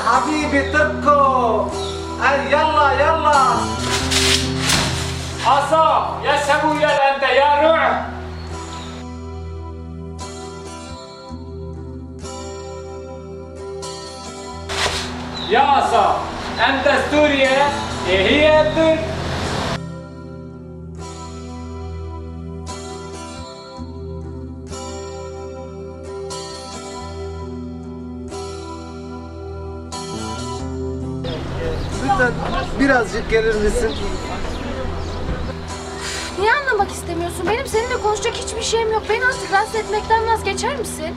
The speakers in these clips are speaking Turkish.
أن حبيبي تركو أن يلا يلا عصا يا سويا أنت يا روح يا عصا أنت سوريا هي الترك birazcık gelir misin? Niye anlamak istemiyorsun? Benim seninle konuşacak hiçbir şeyim yok. Beni artık rahatsız etmekten vazgeçer misin?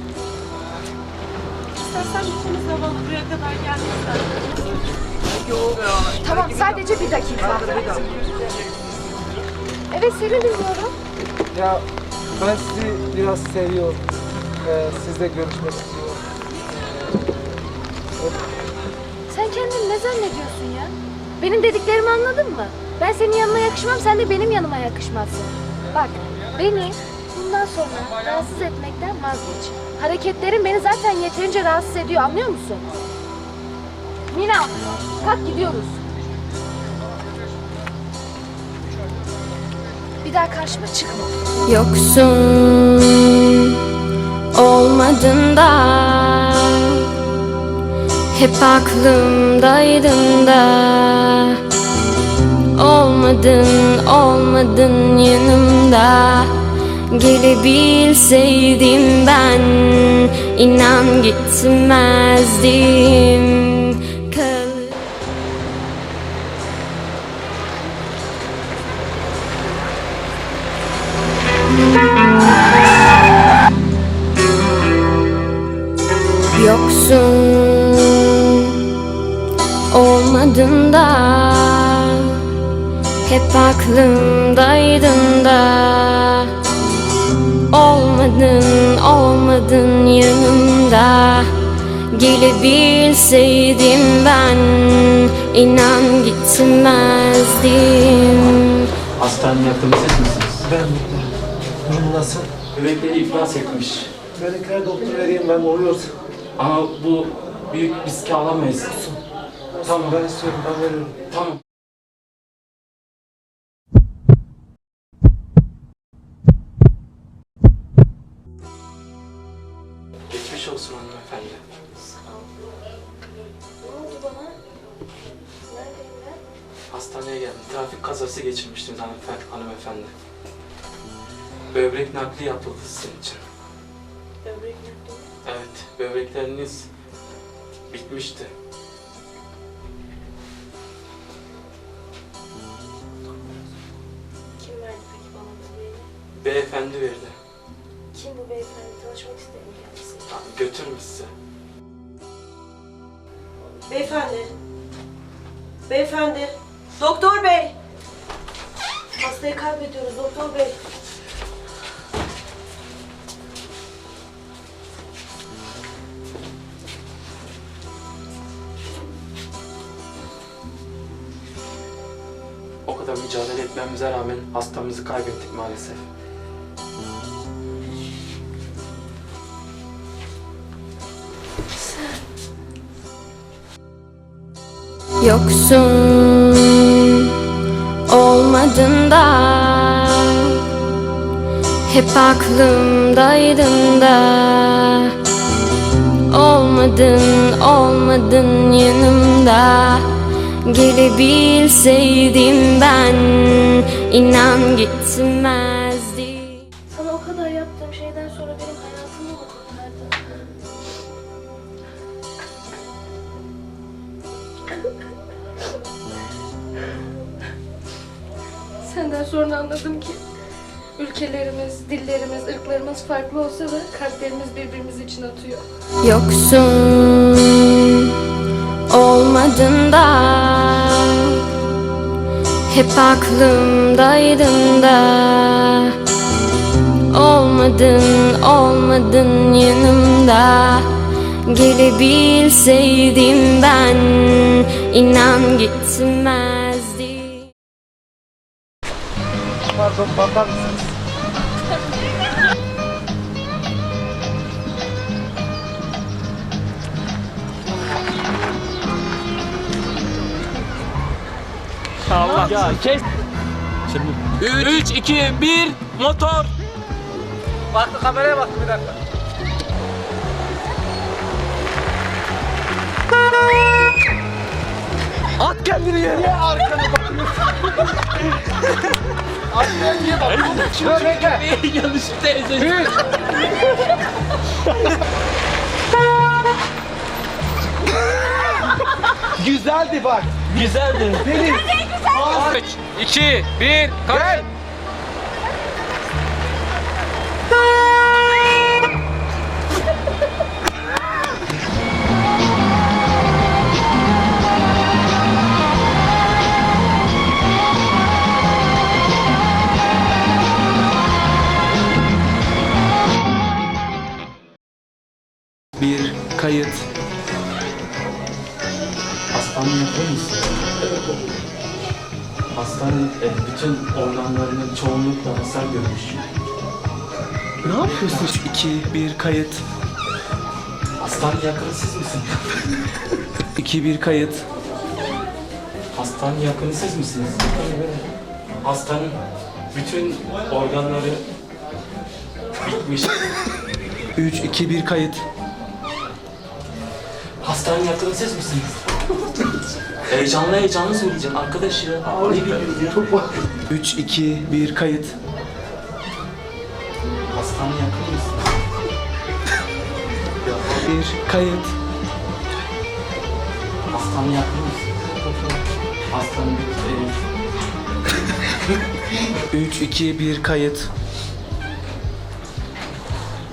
İstersen ikimiz de buraya kadar gelmezsen. Tamam sadece bir dakika. Evet seni dinliyorum. Ya ben sizi biraz seviyorum. Ee, sizle görüşmek istiyorum. Sen kendini ne zannediyorsun ya? Benim dediklerimi anladın mı? Ben senin yanına yakışmam, sen de benim yanıma yakışmazsın. Bak, beni bundan sonra rahatsız etmekten vazgeç. Hareketlerin beni zaten yeterince rahatsız ediyor, anlıyor musun? Mina, kalk gidiyoruz. Bir daha karşıma çıkma. Yoksun olmadın da Hep aklımdaydın da Olmadın olmadın yanımda. Gelebilseydim ben inan gitmezdim. Yoksun olmadın da Hep aklımdaydın da Olmadın olmadın yanımda Gelebilseydim ben inan gitmezdim Hastaneye yattığımı siz misiniz? Ben Durum nasıl? Böbrekleri iflas etmiş. Melekler doktor vereyim ben oluyorsa. Ama bu büyük riski alamayız. Tamam ben istiyorum ben veriyorum. Tamam. Geçmiş olsun hanımefendi. Ne oldu bana? Neredeyim ben? Hastaneye geldim. Trafik kazası geçirmiştiniz hanımefendi. hanımefendi. Böbrek nakli yapıldı sizin için. Böbrek nakli. Evet, böbrekleriniz bitmişti. Beyefendi verdi. Kim bu beyefendi? Tanışmak isterim kendisi. Tamam, götürün size. Beyefendi. Beyefendi. Doktor bey. Hastayı kaybediyoruz doktor bey. O kadar mücadele etmemize rağmen hastamızı kaybettik maalesef. Yoksun olmadın da Hep aklımdaydın da Olmadın olmadın yanımda. Gelebilseydim ben inan gitmezdim Senden sonra anladım ki ülkelerimiz, dillerimiz, ırklarımız farklı olsa da kalplerimiz birbirimiz için atıyor. Yoksun olmadın da Hep aklımdaydın da Olmadın olmadın yanımda Gelebilseydim ben inan gitmezdim Bakar mısınız? Allah. Kes. Şimdi 3 2 1 motor. Baktı kameraya baktı bir dakika. At kendini yere. Niye arkana bakıyorsun? Arkaya niye bakıyorsun? Dur bekle. Yanlışlıkla ezeceğim. Güzeldi bak. Güzeldi. Deniz. 3, 2, 1, kaç. Bir kayıt. Hastane yapar mısın? Hastane e, bütün organlarının çoğunlukla hasar görmüş. Ne yapıyorsun? 3, 2, 1 kayıt. Hastane yakını siz misiniz? 2, 1 kayıt. Hastane yakını siz misiniz? Hastanın bütün organları bitmiş. 3, 2, 1 kayıt. Hastane yakını siz misiniz? heyecanlı heyecanlı söyleyeceğim arkadaş ya. Ne biliyoruz ya? 3, 2, 1 kayıt. Hastane yakın mısın? Bir kayıt. Hastane yakın mısın? Hastane e, 3, 2, 1 kayıt.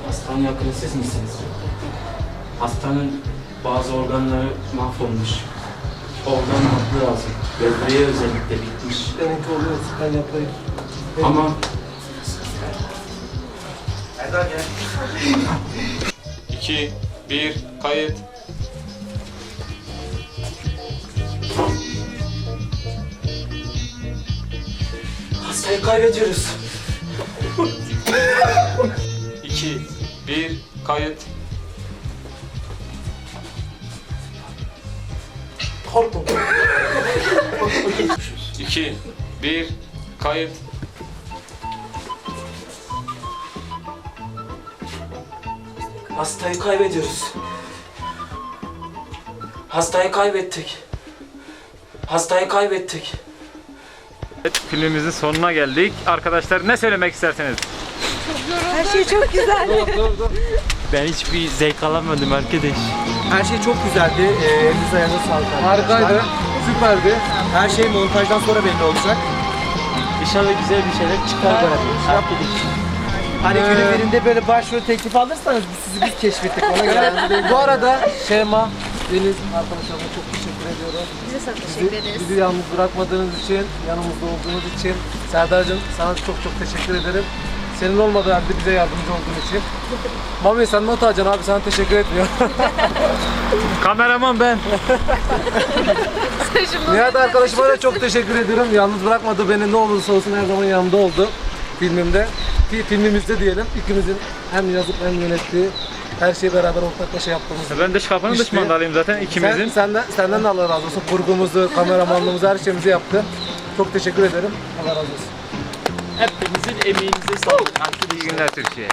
Hastane yakını siz misiniz? Hastanın bazı organları mahvolmuş. Organ nakli lazım. Böbreği özellikle bitmiş. Demek ki oluyor. Ben yapayım. Ama 2, 1, kayıt. hastayı kaybediyoruz. 2, 1, kayıt. Pardon. 2, 1, kayıt. Hastayı kaybediyoruz. Hastayı kaybettik. Hastayı kaybettik. Evet, filmimizin sonuna geldik. Arkadaşlar ne söylemek istersiniz? Dur dur dur. Ben hiçbir zevk alamadım arkadaş. Her şey çok güzeldi. Ee, elinize ayağınıza sağlık. arkadaşlar. Harikaydı. Süperdi. Her şey montajdan sonra belli olacak. İnşallah güzel bir şeyler çıkar bari. Hani Ee, günün birinde böyle başrol teklifi alırsanız biz sizi biz keşfettik ona göre. Bu arada Şeyma, Deniz arkadaşlarıma çok teşekkür ediyorum. Biz de sana Bizi, teşekkür ederiz. bizi yalnız bırakmadığınız için, yanımızda olduğunuz için. Serdar'cığım sana çok çok teşekkür ederim. Senin olmadığı halde bize yardımcı olduğun için. Mami sen not alacaksın abi sana teşekkür etmiyor. Kameraman ben. Nihat arkadaşıma da çok teşekkür ediyorum. Yalnız bırakmadı beni ne olursa olsun her zaman yanımda oldu filmimde. Fi- Filmimizde diyelim ikimizin hem yazıp hem yönettiği her şeyi beraber ortaklaşa yaptığımız. Ben dış kapının dış İşte- mandalıyım zaten Sen, ikimizin. senden, senden de Allah razı olsun. Kurgumuzu, kameramanlığımızı, her şeyimizi yaptı. Çok teşekkür ederim. Allah razı olsun. Hepinizin emeğinize sağlık arkadaşlar. İyi günler Türkiye.